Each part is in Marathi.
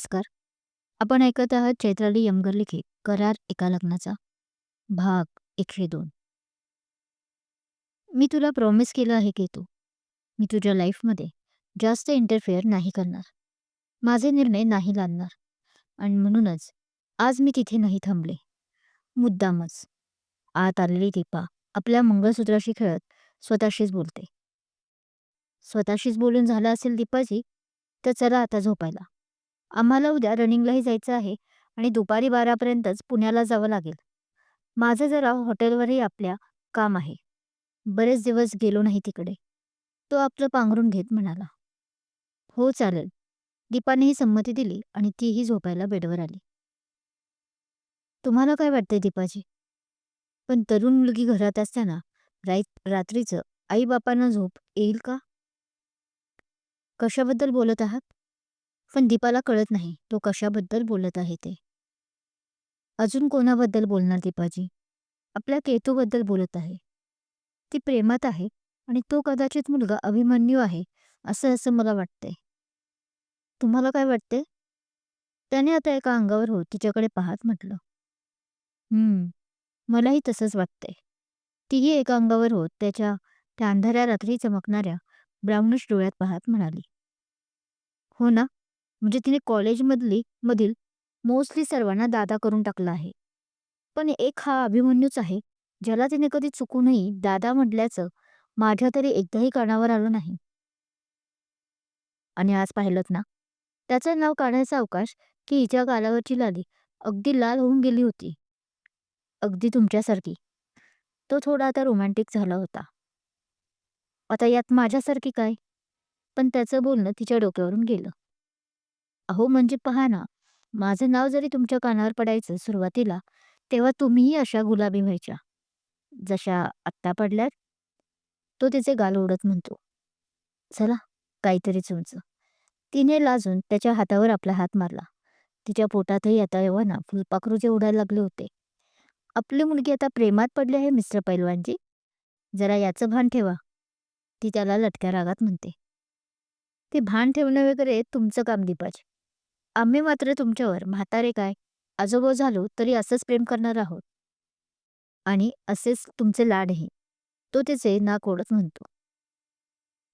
नमस्कार. आपण ऐकत आहात चैत्राली यमगर लिखित करार एका लग्नाचा. भाग एकशे दोन. मी तुला प्रॉमिस केलं आहे की तू मी तुझ्या लाईफमध्ये जास्त इंटरफेअर नाही करणार. माझे निर्णय नाही लादणार. आणि म्हणूनच आज मी तिथे नाही थांबले. मुद्दामच. आत आलेली दीपा आपल्या मंगळसूत्राशी खेळत स्वतःशीच बोलते. स्वतःशीच बोलून झालं असेल दीपाजी तर चला आता झोपायला. आम्हाला उद्या रनिंगलाही जायचं आहे आणि दुपारी बारापर्यंतच पुण्याला जावं लागेल. माझं जरा हॉटेलवरही आपल्या काम आहे. बरेच दिवस गेलो नाही तिकडे. तो आपलं पांघरून घेत म्हणाला. हो चालेल. दीपानेही संमती दिली आणि तीही झोपायला बेडवर आली. तुम्हाला काय वाटतंय दीपाजी? पण तरुण मुलगी घरात असताना राई रात्रीचं आईबापांना झोप येईल का? कशाबद्दल बोलत आहात? पण दीपाला कळत नाही तो कशाबद्दल बोलत आहे ते. अजून कोणाबद्दल बोलणार दीपाजी? आपल्या केतूबद्दल बोलत आहे. ती प्रेमात आहे आणि तो कदाचित मुलगा अभिमन्यू आहे असं असं मला वाटतंय. तुम्हाला काय वाटते त्याने आता एका अंगावर होत तिच्याकडे पाहत म्हटलं. हम्म मलाही तसंच वाटतंय. तीही एका अंगावर होत त्याच्या त्या अंधाऱ्या रात्री चमकणाऱ्या ब्राऊनिश डोळ्यात पाहत म्हणाली. हो ना म्हणजे तिने कॉलेजमधली मधील मोस्टली सर्वांना दादा करून टाकला आहे. पण एक हा अभिमन्यूच आहे ज्याला तिने कधी चुकूनही दादा म्हटल्याचं माझ्या तरी एकदाही कानावर आलं नाही. आणि आज पाहिलं ना त्याचं नाव काढायचा अवकाश की हिच्या गालावरची लाली अगदी लाल होऊन गेली होती. अगदी तुमच्यासारखी. तो थोडा आता रोमॅन्टिक झाला होता. आता यात माझ्यासारखी काय? पण त्याचं बोलणं तिच्या डोक्यावरून गेलं. अहो म्हणजे पहा ना माझं नाव जरी तुमच्या कानावर पडायचं सुरुवातीला तेव्हा तुम्हीही अशा गुलाबी व्हायच्या. जशा आत्ता पडल्यात तो तिचे गाल ओढत म्हणतो चला काहीतरी उंच तिने लाजून त्याच्या हातावर आपला हात मारला. तिच्या पोटातही आता ना फुलपाखरूचे उडायला लागले होते. आपली मुलगी आता प्रेमात पडली आहे मिस्टर पैलवानजी. जरा याचं भान ठेवा. ती त्याला लटक्या रागात म्हणते. ते भान ठेवणं वगैरे तुमचं काम दीपाजी. आम्ही मात्र तुमच्यावर म्हातारे काय? आजोबा झालो तरी असंच प्रेम करणार आहोत. आणि असेच तुमचे लाडही. तो तिचे नाक ओढत म्हणतो.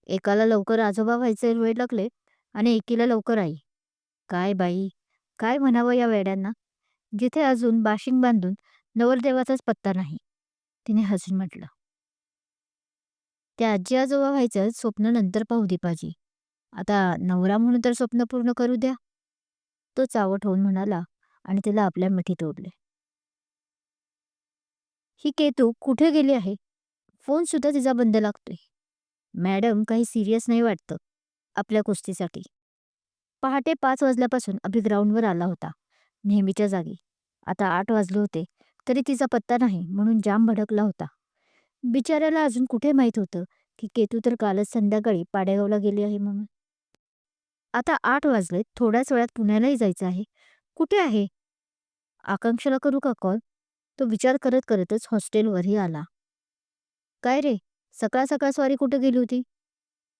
एकाला लवकर आजोबा व्हायचे वेळ लागले आणि एकीला लवकर आई. काय बाई? काय म्हणावं या वेड्यांना? जिथे अजून बाशिंग बांधून नवरदेवाचाच पत्ता नाही तिने हसून म्हटलं. त्या आजी आजोबा व्हायचं स्वप्न नंतर पाहू दीपाजी. आता नवरा म्हणून तर स्वप्न पूर्ण करू द्या. तो चावट होऊन म्हणाला आणि तिला आपल्या मिठीत ओढले ही केतू कुठे गेली आहे? फोन सुद्धा तिचा बंद लागतोय. मॅडम काही सिरियस नाही वाटतं आपल्या कुस्तीसाठी. पहाटे पाच वाजल्यापासून अभि ग्राउंडवर आला होता नेहमीच्या जागी. आता आठ वाजले होते तरी तिचा पत्ता नाही म्हणून जाम भडकला होता. बिचाऱ्याला अजून कुठे माहीत होतं की केतू तर कालच संध्याकाळी पाडेगावला गेली आहे म्हणून? आता आठ वाजले थोड्याच वेळात पुण्यालाही जायचं आहे. कुठे आहे? आकांक्षाला करू का कॉल? तो विचार करत करतच हॉस्टेलवरही आला. काय रे? सकाळ सकाळ स्वारी कुठे गेली होती?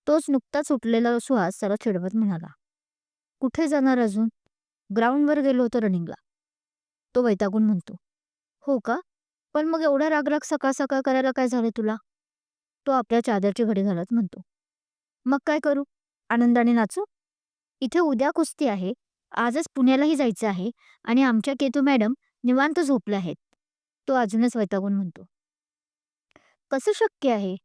तोच नुकताच उठलेला सुहास त्याला चिडवत म्हणाला. कुठे जाणार अजून? ग्राउंडवर गेलो होतो रनिंगला. तो वैतागून म्हणतो. हो का? पण मग एवढा रागराग सकाळ सकाळ करायला काय झाले तुला? तो आपल्या चादरची घडी घालत म्हणतो. मग काय करू? आनंदाने नाचू? इथे उद्या कुस्ती आहे. आजच पुण्यालाही जायचं आहे. आणि आमच्या केतू मॅडम निवांत झोपल्या आहेत. तो अजूनच वैतागून म्हणतो. कसं शक्य आहे?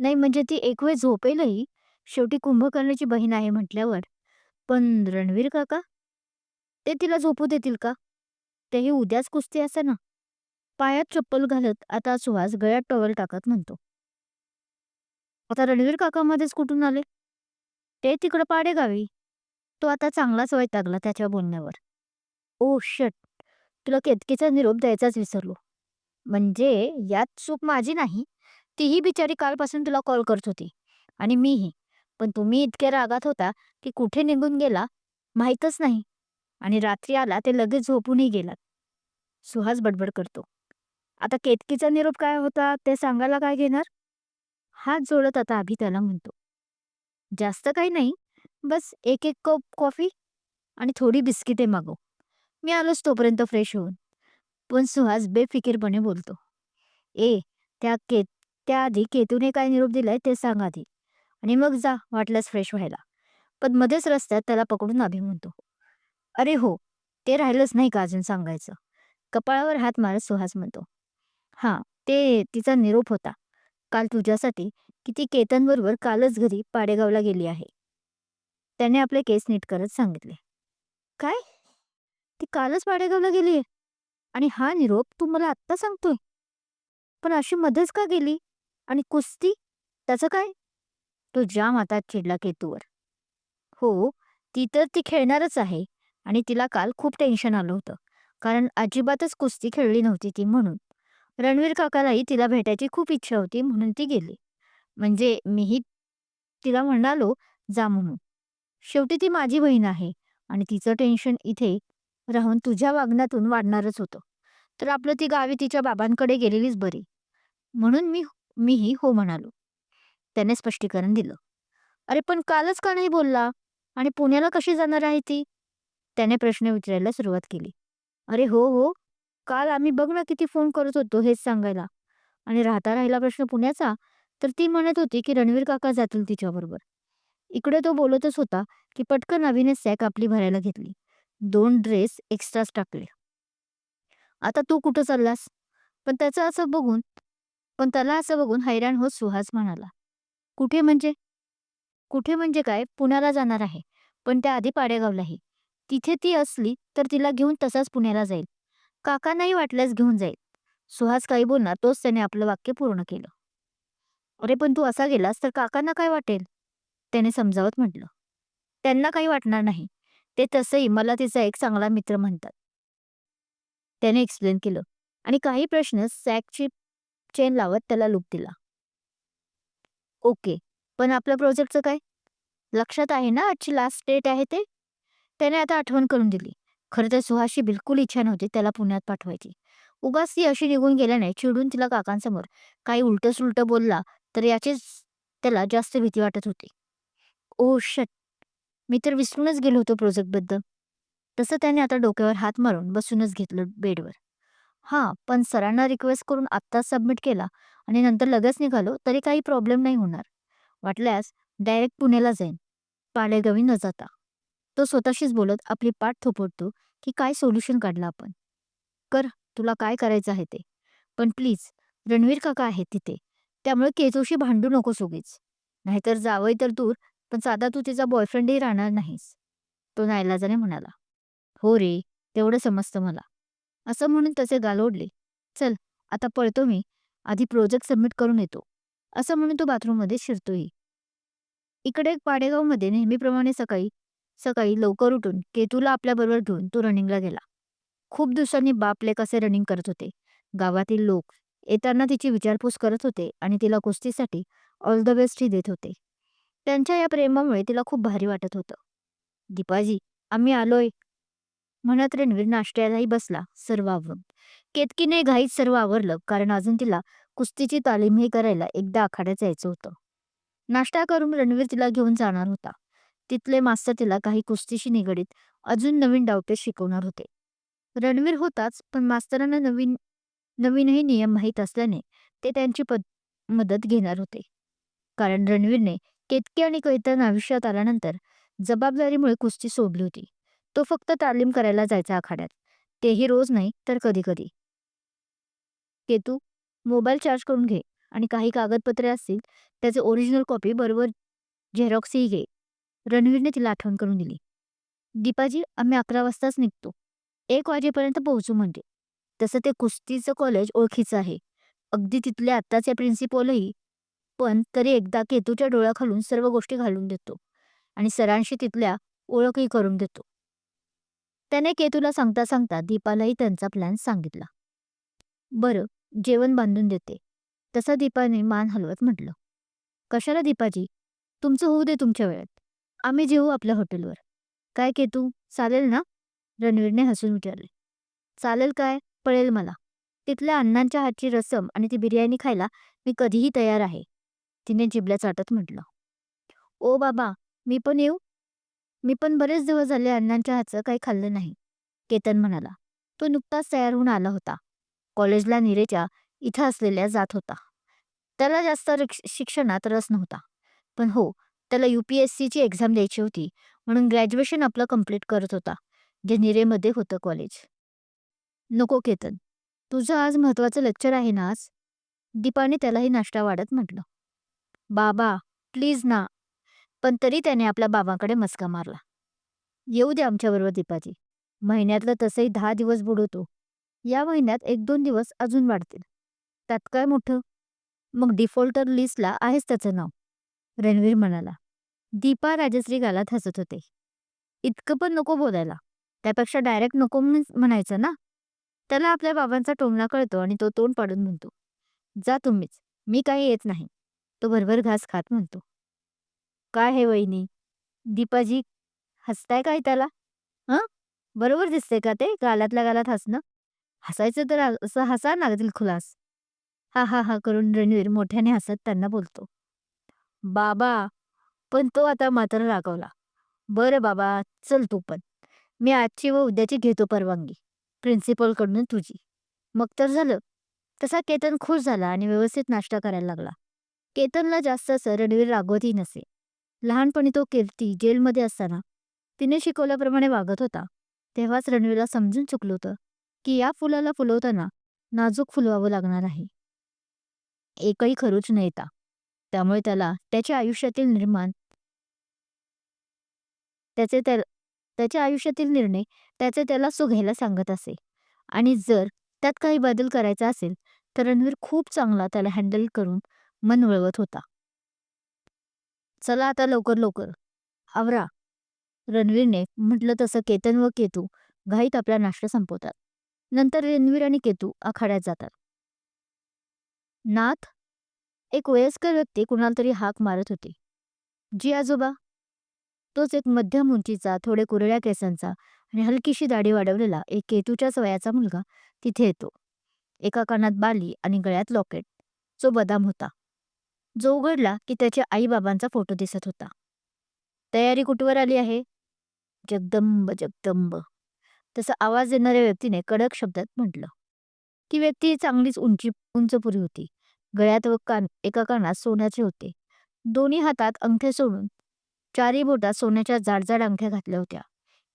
नाही म्हणजे ती एक वेळ झोपेलही. शेवटी कुंभकर्णाची बहीण आहे म्हटल्यावर. पण रणवीर काका? ते तिला झोपू देतील का? तेही उद्याच कुस्ती असे ना. पायात चप्पल घालत आता सुहास गळ्यात टॉवेल टाकत म्हणतो. आता रणवीर काकामध्येच कुठून आले? ते तिकडं पाडे गावी तो आता चांगलाच वैतागला त्याच्या बोलण्यावर. Oh shut! तुला केतकीचा निरोप द्यायचाच विसरलो. म्हणजे यात चूक माझी नाही तीही बिचारी कालपासून तुला कॉल करत होती. आणि मीही. पण तुम्ही इतके रागात होता की कुठे निघून गेला माहीतच नाही. आणि रात्री आला ते लगेच झोपूनही गेलात. सुहास बडबड करतो. आता केतकीचा निरोप काय होता ते सांगायला काय घेणार? हात जोडत आता अभि त्याला म्हणतो. जास्त काही नाही. बस एक एक कप कॉफी आणि थोडी बिस्किटे मागव. मी आलोच तोपर्यंत फ्रेश होऊन. पण सुहास बेफिकीरपणे बोलतो. ए त्या के त्याआधी केतूने काय निरोप दिलाय ते सांग आधी. आणि मग जा वाटल्यास फ्रेश व्हायला. पण मध्येच रस्त्यात त्याला पकडून अभि म्हणतो. अरे हो ते राहिलंच नाही का अजून सांगायचं? कपाळावर हात मारत सुहास म्हणतो. हां ते तिचा निरोप होता. काल तुझ्यासाठी की ती केतनबरोबर कालच घरी पाडेगावला गेली आहे. त्याने आपले केस नीट करत सांगितले. काय? ती कालच पाडेगावला गेली आणि हा निरोप तू मला आत्ता सांगतोय? पण अशी मध्येच का गेली? आणि कुस्ती? त्याचं काय? तो जाम आता चिडला केतूवर. हो ती तर ती खेळणारच आहे आणि तिला काल खूप टेन्शन आलं होतं. कारण अजिबातच कुस्ती खेळली नव्हती ती म्हणून. रणवीर काकालाही तिला भेटायची खूप इच्छा होती म्हणून ती गेली. म्हणजे मीही तिला म्हणालो जा म्हणून. शेवटी ती माझी बहीण आहे आणि तिचं टेन्शन इथे राहून तुझ्या वागण्यातून वाढणारच होतं. तर आपलं ती गावी तिच्या बाबांकडे गेलेलीच बरी. म्हणून मी मीही हो म्हणालो. त्याने स्पष्टीकरण दिलं. अरे पण कालच का नाही बोलला? आणि पुण्याला कशी जाणार आहे ती? त्याने प्रश्न विचारायला सुरुवात केली. अरे हो हो. काल आम्ही बघ ना किती फोन करत होतो हेच सांगायला. आणि राहता राहिला प्रश्न पुण्याचा तर ती म्हणत होती की रणवीर काका जातील तिच्याबरोबर. इकडे तो बोलतच होता की पटकन अभिने सॅक आपली भरायला घेतली. दोन ड्रेस एक्स्ट्राच टाकले. आता तू कुठं चाललास? पण त्याचं असं बघून पण त्याला असं बघून हैराण होत सुहास म्हणाला. कुठे म्हणजे? कुठे म्हणजे काय? पुण्याला जाणार आहे पण त्याआधी पाडेगावलाही. तिथे ती असली तर तिला घेऊन तसाच पुण्याला जाईल. काकांनाही वाटल्यास घेऊन जाईल. सुहास काही बोलणार तोच त्याने आपलं वाक्य पूर्ण केलं. अरे पण तू असा गेलास तर काकांना काय वाटेल? त्याने समजावत म्हटलं. त्यांना काही वाटणार नाही. ते तसंही मला तिचा एक चांगला मित्र म्हणतात. त्याने एक्सप्लेन केलं आणि काही प्रश्न सॅकची चेन लावत त्याला लूप दिला. ओके पण आपल्या प्रोजेक्टचं काय? लक्षात आहे ना आजची लास्ट डेट आहे ते? त्याने आता आठवण करून दिली. खरं तर सुहासची बिलकुल इच्छा नव्हती त्याला पुण्यात पाठवायची. उगाच ती अशी निघून गेल्याने चिडून तिला काकांसमोर काही उलट सुलट बोलला तर याचीच त्याला जास्त भीती वाटत होती. ओ शट मी तर विसरूनच गेलो होतो प्रोजेक्टबद्दल तसं त्याने आता डोक्यावर हात मारून बसूनच घेतलं बेडवर. हां पण सरांना रिक्वेस्ट करून आत्ताच सबमिट केला आणि नंतर लगेच निघालो तरी काही प्रॉब्लेम नाही होणार. वाटल्यास डायरेक्ट पुण्याला जाईन. पाडेगावी न जाता. तो स्वतःशीच बोलत आपली पाठ थोपटतो की काय सोल्युशन काढलं आपण. कर तुला काय करायचं आहे ते. पण प्लीज रणवीर काका आहेत तिथे. त्यामुळे केचोशी भांडू नको सोगीच. नाहीतर जावई तर दूर पण साधा तू तिचा बॉयफ्रेंडही राहणार नाहीस. तो नाईलाजाने म्हणाला हो रे तेवढं समजतं मला. असं म्हणून तसे गाल ओढले. चल आता पळतो मी. आधी प्रोजेक्ट सबमिट करून येतो. असं म्हणून तो बाथरूममध्ये शिरतोही. इकडे पाडेगावमध्ये नेहमीप्रमाणे सकाळी सकाळी लवकर उठून केतूला आपल्याबरोबर घेऊन तो रनिंगला गेला. खूप दिवसांनी बापले कसे रनिंग करत होते. गावातील लोक येताना तिची विचारपूस करत होते आणि तिला कुस्तीसाठी ऑल द बेस्टही देत होते. त्यांच्या या प्रेमामुळे तिला खूप भारी वाटत होतं. दीपाजी आम्ही आलोय. म्हणत रणवीर नाश्त्यालाही बसला सर्व आवरून. केतकीने घाईत सर्व आवरलं कारण अजून तिला कुस्तीची तालीमही करायला एकदा आखाड्यात जायचं होतं. नाश्ता करून रणवीर तिला घेऊन जाणार होता. तिथले मास्तर तिला काही कुस्तीशी निगडीत अजून नवीन डावपेच शिकवणार होते. रणवीर होताच पण मास्तरांना नवीन नवीनही नियम माहीत असल्याने ते त्यांची मदत घेणार होते. कारण रणवीरने केतकी आणि कैतन आयुष्यात आल्यानंतर जबाबदारीमुळे कुस्ती सोडली होती. तो फक्त तालीम करायला जायचा आखाड्यात. तेही रोज नाही तर कधी कधी केतू मोबाईल चार्ज करून घे आणि काही कागदपत्रे असतील त्याचे ओरिजिनल कॉपी बरोबर झेरॉक्सही घे. रणवीरने तिला आठवण करून दिली. दीपाजी आम्ही अकरा वाजताच निघतो. एक वाजेपर्यंत पोहोचू म्हणजे तसं ते कुस्तीचं कॉलेज ओळखीचं आहे. अगदी तिथले आत्ताचे प्रिन्सिपॉलही पण तरी एकदा केतूच्या डोळ्याखालून सर्व गोष्टी घालून देतो आणि सरांशी तिथल्या ओळखही करून देतो. त्याने केतूला सांगता सांगता दीपालाही त्यांचा प्लॅन सांगितला. बरं जेवण बांधून देते. तसा दीपाने मान हलवत म्हटलं. कशाला दीपाजी? तुमचं होऊ दे तुमच्या वेळेत. आम्ही जेवू आपल्या हॉटेलवर. काय केतू? चालेल ना? रणवीरने हसून विचारले. चालेल काय? पळेल मला. तिथल्या अण्णांच्या हातची रसम आणि ती बिर्याणी खायला मी कधीही तयार आहे. तिने जिबल्या चाटत म्हटलं. ओ बाबा मी पण येऊ? मी पण बरेच दिवस झाले अण्णांच्या हातचं काही खाल्लं नाही. केतन म्हणाला. तो नुकताच तयार होऊन आला होता. कॉलेजला निरेच्या इथं असलेल्या जात होता. त्याला जास्त शिक्षणात रस नव्हता. पण हो त्याला यू पी एस सीची एक्झाम द्यायची होती म्हणून ग्रॅज्युएशन आपलं कंप्लीट करत होता जे निरेमध्ये होतं कॉलेज. नको केतन तुझं आज महत्त्वाचं लेक्चर आहे ना आज? दीपाने त्यालाही नाश्ता वाढत म्हटलं. बाबा प्लीज ना. पण तरी त्याने आपल्या बाबांकडे मस्का मारला. येऊ दे आमच्याबरोबर दीपाजी. महिन्यातलं तसंही दहा दिवस बुडवतो. या महिन्यात एक दोन दिवस अजून वाढतील. त्यात काय मोठं? मग डिफॉल्टर लिस्टला आहेच त्याचं नाव. रणवीर म्हणाला. दीपा राजश्री गालात हसत होते. इतकं पण नको बोलायला. त्यापेक्षा डायरेक्ट नको म्हणून म्हणायचं ना? त्याला आपल्या बाबांचा टोमणा कळतो आणि तो तोंड पाडून म्हणतो. जा तुम्हीच. मी काही येत नाही. तो भरभर घास खात म्हणतो. काय हे वहिनी? दीपाजी हसताय काय त्याला हं? बरोबर दिसते का ते? गालातल्या गालात हसणं? हसायचं तर असं हसा ना खुलास. हा हा हा करून रणवीर मोठ्याने हसत त्यांना बोलतो. बाबा पण तो आता मात्र रागवला. बरं बाबा चल तू पण. मी आजची व उद्याची घेतो परवानगी. प्रिन्सिपलकडून तुझी. मग तर झालं. तसा केतन खुश झाला आणि व्यवस्थित नाश्ता करायला लागला. केतनला जास्त असं रणवीर रागवतही नसे. लहानपणी तो कीर्ती जेलमध्ये असताना तिने शिकवल्याप्रमाणे वागत होता. तेव्हाच रणवीरला समजून चुकलं होतं की या फुलाला फुलवताना नाजूक फुलवावं लागणार आहे. एकही खरूच न येता. त्यामुळे त्याला त्याच्या आयुष्यातील निर्माण त्याचे त्याच्या आयुष्यातील निर्णय त्याचे त्याला सुघायला सांगत असे. आणि जर त्यात काही बदल करायचा असेल तर रणवीर खूप चांगला त्याला हँडल करून मन वळवत होता. चला आता लवकर लवकर. आवरा. रणवीरने म्हटलं तसं केतन व केतू घाईत आपला नाश्ता संपवतात. नंतर रणवीर आणि केतू आखाड्यात जातात. नाथ एक वयस्कर व्यक्ती कुणाला तरी हाक मारत होती. जी आजोबा. तोच एक मध्यम उंचीचा थोडे कुरळ्या केसांचा आणि हलकीशी दाढी वाढवलेला एक केतूच्याच वयाचा मुलगा तिथे येतो. एका कानात बाली आणि गळ्यात लॉकेट. जो बदाम होता. जो उघडला की त्याच्या आईबाबांचा फोटो दिसत होता. तयारी कुठवर आली आहे? जगदंब जगदंब. तसा आवाज देणाऱ्या व्यक्तीने कडक शब्दात म्हटलं. ती व्यक्ती चांगलीच उंची उंचपुरी होती. गळ्यात व कान एका कानात सोन्याचे होते. दोन्ही हातात अंगठे सोडून चारी बोटात सोन्याच्या जाडजाड अंगठ्या घातल्या होत्या.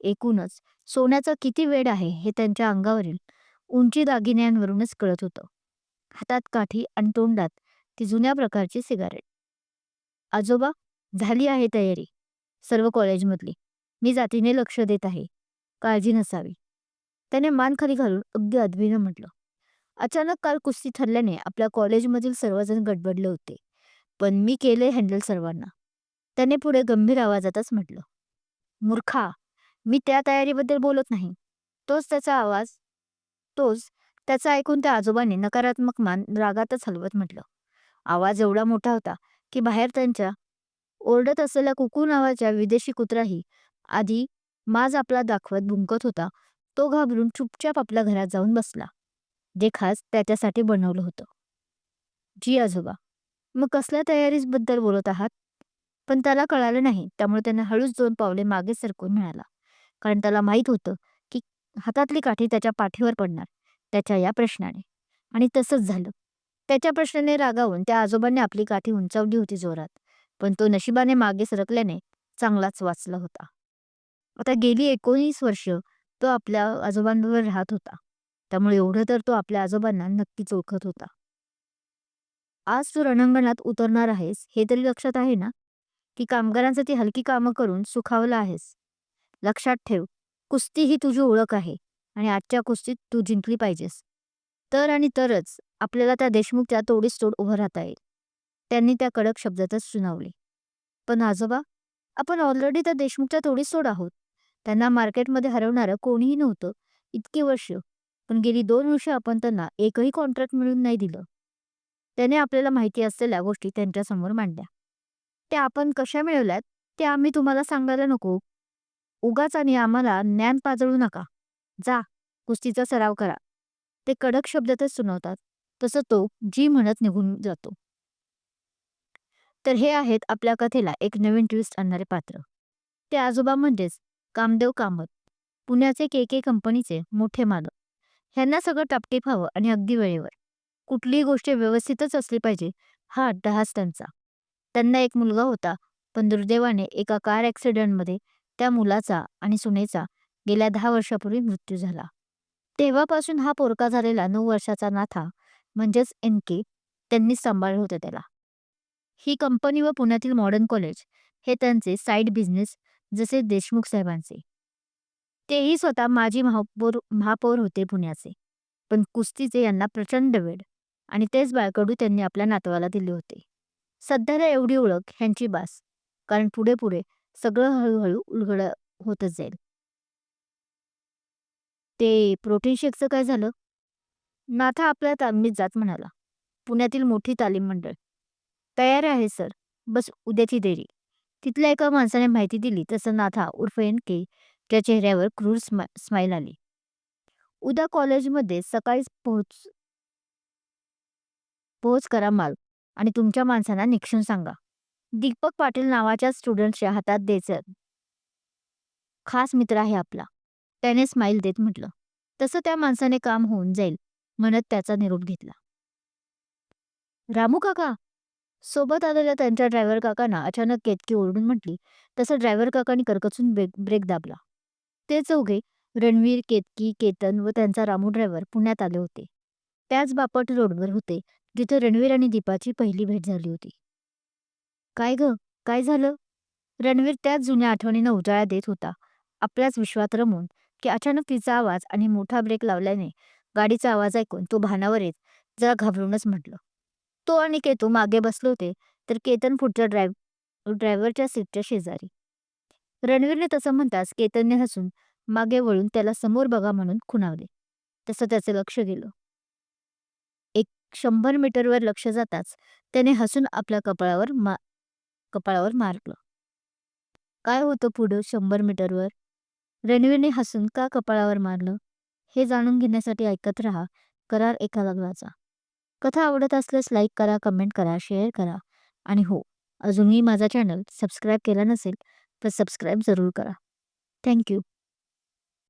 एकूणच सोन्याचा किती वेळ आहे हे त्यांच्या अंगावरील उंची दागिन्यांवरूनच कळत होतं. हातात काठी आणि तोंडात ती जुन्या प्रकारची सिगारेट. आजोबा झाली आहे तयारी. सर्व कॉलेजमधली. मी जातीने लक्ष देत आहे. काळजी नसावी. त्याने मान खाली घालून अगदी अदबीनं म्हटलं. अचानक काल कुस्ती ठरल्याने आपल्या कॉलेजमधील सर्वजण गडबडले होते. पण मी केले हँडल सर्वांना. त्याने पुढे गंभीर आवाजातच म्हटलं. मूर्खा मी त्या तयारीबद्दल बोलत नाही. तोच त्याचा आवाज तोच त्याचा ऐकून त्या आजोबाने नकारात्मक मान रागातच हलवत म्हटलं. आवाज एवढा मोठा होता की बाहेर त्यांच्या ओरडत असलेल्या कुकू नावाच्या विदेशी कुत्राही आधी माज आपला दाखवत भुंकत होता तो घाबरून चुपचाप आपल्या घरात जाऊन बसला जे खास त्याच्यासाठी बनवलं होतं. जी आजोबा मग कसल्या तयारीबद्दल बोलत आहात? पण त्याला कळालं नाही त्यामुळे त्याने हळूच दोन पावले मागे सरकून मिळाला कारण त्याला माहीत होतं की हातातली काठी त्याच्या पाठीवर पडणार त्याच्या या प्रश्नाने. आणि तसंच झालं. त्याच्या प्रश्नाने रागावून त्या आजोबांनी आपली काठी उंचावली होती जोरात पण तो नशिबाने मागे सरकल्याने चांगलाच वाचला होता. आता गेली एकोणीस वर्ष तो आपल्या आजोबांबरोबर राहत होता. त्यामुळे एवढं तर तो आपल्या आजोबांना नक्कीच ओळखत होता. आज तू रणांगणात उतरणार आहेस हे तरी लक्षात आहे ना? की कामगारांचं ती हलकी कामं करून सुखावलं आहेस. लक्षात ठेव कुस्ती ही तुझी ओळख आहे आणि आजच्या कुस्तीत तू जिंकली पाहिजेस. तर आणि तरच आपल्याला त्या देशमुखच्या तोडीस तोड उभं राहता येईल. त्यांनी त्या कडक शब्दातच सुनावले. पण आजोबा आपण ऑलरेडी त्या देशमुखच्या तोडीस तोड आहोत. त्यांना मार्केटमध्ये हरवणारं कोणीही नव्हतं. इतकी वर्ष पण गेली दोन वर्ष आपण त्यांना एकही कॉन्ट्रॅक्ट मिळून नाही दिलं. त्याने आपल्याला माहिती असलेल्या गोष्टी त्यांच्यासमोर मांडल्या. त्या आपण कशा मिळवल्यात ते आम्ही तुम्हाला सांगायला नको. उगाच आणि आम्हाला ज्ञान पाजळू नका. जा कुस्तीचा सराव करा. ते कडक शब्दातच सुनावतात. तसं तो जी म्हणत निघून जातो. तर हे आहेत आपल्या कथेला एक नवीन ट्विस्ट आणणारे पात्र. ते आजोबा म्हणजेच कामदेव कामत पुण्याचे के के कंपनीचे मोठे मालक. ह्यांना सगळं टापटीप हवं आणि अगदी वेळेवर. कुठलीही गोष्ट व्यवस्थितच असली पाहिजे हा अट्टहास त्यांचा. त्यांना एक मुलगा होता पण दुर्दैवाने एका कार ॲक्सिडेंटमध्ये त्या मुलाचा आणि सुनेचा गेल्या दहा वर्षापूर्वी मृत्यू झाला. तेव्हापासून हा पोरका झालेला नऊ वर्षाचा नाथा म्हणजेच एन के त्यांनी सांभाळलं होतं त्याला. ही कंपनी व पुण्यातील मॉडर्न कॉलेज हे त्यांचे साईड बिझनेस जसे देशमुख साहेबांचे. तेही स्वतः माजी महापौर महापौर होते पुण्याचे. पण कुस्तीचे यांना प्रचंड वेळ आणि तेच बाळकडू त्यांनी आपल्या नातवाला दिले होते. सध्याला एवढी ओळख ह्यांची बास कारण पुढे पुढे सगळं हळूहळू उलगड होतच जाईल. ते प्रोटीन शेकचं काय झालं? नाथा आपल्या तालमीत जात म्हणाला. पुण्यातील मोठी तालीम मंडळ. तयार आहे सर. बस उद्याची देरी. तिथल्या एका माणसाने माहिती दिली. तसं नाथा उर्फ एन के त्या चेहऱ्यावर क्रूर स्मा स्माईल आली. उद्या कॉलेजमध्ये सकाळीच पोहोच पोहोच करा माल आणि तुमच्या माणसांना निक्षून सांगा. दीपक पाटील नावाच्या स्टुडंटच्या हातात द्यायचं खास मित्र आहे आपला. त्याने स्माईल देत म्हटलं. तसं त्या माणसाने काम होऊन जाईल. म्हणत त्याचा निरोप घेतला. रामू काका. सोबत आलेल्या त्यांच्या ड्रायव्हर काकांना अचानक केतकी ओरडून म्हटली तसं ड्रायव्हर काकांनी करकचून ब्रेक ब्रेक दाबला. ते चौघे रणवीर केतकी केतन व त्यांचा रामू ड्रायव्हर पुण्यात आले होते. त्याच बापट रोडवर होते जिथे रणवीर आणि दीपाची पहिली भेट झाली होती. काय ग? काय झालं? रणवीर त्याच जुन्या आठवणीनं उजाळा देत होता. आपल्याच विश्वात रमून की अचानक तिचा आवाज आणि मोठा ब्रेक लावल्याने गाडीचा आवाज ऐकून तो भानावर येत जरा घाबरूनच म्हटलं. तो आणि केतू मागे बसले होते तर केतन पुढच्या ड्रायव्ह ड्रायव्हरच्या सीटच्या शेजारी. रणवीरने तसं म्हणताच केतनने हसून मागे वळून त्याला समोर बघा म्हणून खुणावले. तसं त्याचे लक्ष गेलं. एक शंभर मीटरवर लक्ष जाताच त्याने हसून आपल्या कपाळावर मा कपाळावर मारलं. काय होतं पुढं शंभर मीटरवर? रणवीरने हसून का कपाळावर मारलं? हे जाणून घेण्यासाठी ऐकत राहा. करार एका लग्नाचा कथा आवडत असल्यास लाईक करा कमेंट करा शेअर करा. आणि हो अजूनही माझा चॅनल सबस्क्राईब केला नसेल तर सबस्क्राईब जरूर करा. थँक्यू